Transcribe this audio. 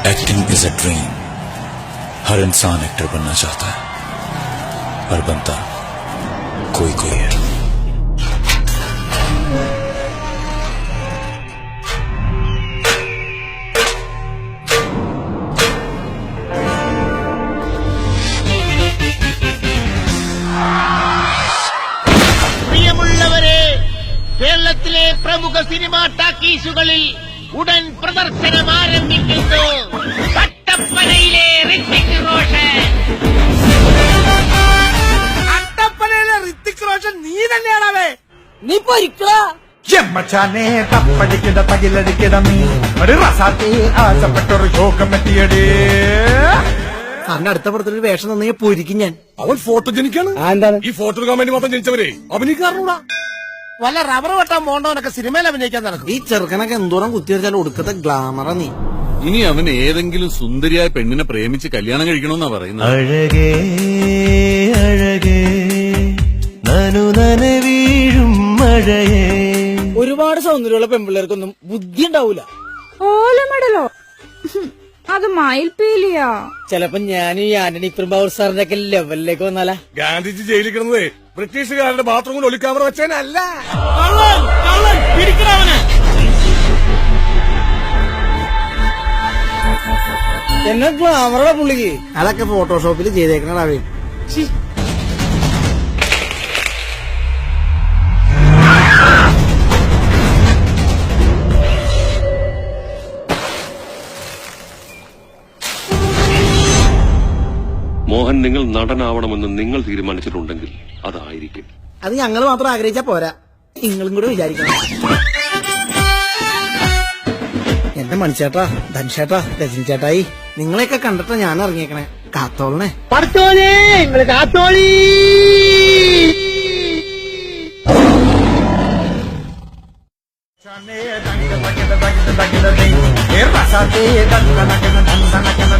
Dream हर इंसान actor बनना चाहता है पर बनता कोई कोई है പ്രിയമുള്ളവരെ കേരളത്തിലെ പ്രമുഖ സിനിമാ ടാക്കീസുകളിൽ ഉടൻ പ്രദർശനം ആരംഭിക്കുന്നു നീ തന്നെയാണവേ. നീ പൊരിക്കടാ ചെമ്മച്ചാനെ തപ്പടിക്കിട തകിലടിക്കിട നീ. ഒരു റസാത്തി ആശപ്പെട്ടൊരു യോഗം എത്തിയടേ സാറിന്റെ അടുത്ത പടത്തിലൊരു വേഷം തന്നെ പോയിരിക്കും ഞാൻ. അവൻ ഫോട്ടോ ജനിക്കാണ്. എന്താണ്? ഈ ഫോട്ടോ എടുക്കാൻ വേണ്ടി മാത്രം ജനിച്ചവരെ. അഭിനയിക്കാറുകൂടാ വല്ല റബ്ബർ വെട്ടാൻ പോണ്ടവനൊക്കെ സിനിമയിൽ അഭിനയിക്കാൻ നടക്കും. ഈ ചെറുക്കനൊക്കെ എന്തോരം കുത്തിവെച്ചാലും ഒടുക്കത്തെ ഗ്ലാമറ നീ. ഇനി അവൻ ഏതെങ്കിലും സുന്ദരിയായ പെണ്ണിനെ പ്രേമിച്ച് കല്യാണം കഴിക്കണമെന്നാ പറയുന്നത്. അഴകേ അഴകേ. നനു നന വീഴും മഴയേ. ഒരുപാട് സൗന്ദര്യമുള്ള പെൺപിള്ളേർക്കൊന്നും ബുദ്ധി ഉണ്ടാവൂല ഓലമടലോ അത് മയിൽപീലിയാ ചെലപ്പോ ഞാനും ഈ ആന്റണി പ്രഭാവർ സാറിന്റെ ഒക്കെ ലെവലിലേക്ക് വന്നാലാ. ഗാന്ധിജി ജയിലിൽ കിടന്നതേ ബ്രിട്ടീഷുകാരുടെ ബാത്റൂമിൽ ഒളിക്യാമറ വെച്ചേനല്ല. എന്നെ ക്ലാമറുടെ പുള്ളിക്ക്? അതൊക്കെ ഫോട്ടോഷോപ്പിൽ ചെയ്തേക്കണടാവേ മോഹൻ നിങ്ങൾ നടനാവണമെന്ന് നിങ്ങൾ തീരുമാനിച്ചിട്ടുണ്ടെങ്കിൽ അതായിരിക്കും അത് ഞങ്ങൾ മാത്രം ആഗ്രഹിച്ച പോരാ നിങ്ങളും കൂടെ വിചാരിക്കണം എന്റെ മണിച്ചേട്ടാ ധനുഷേട്ടാ രജനിച്ചേട്ടായി നിങ്ങളെയൊക്കെ കണ്ടിട്ട് ഞാൻ ഇറങ്ങിയേക്കണേ കാത്തോളണേ പഠിച്ചോളേ കാത്തോളി കാത്തോളീ ചാനേ തകിട തകിട തകിട തകിട തകിട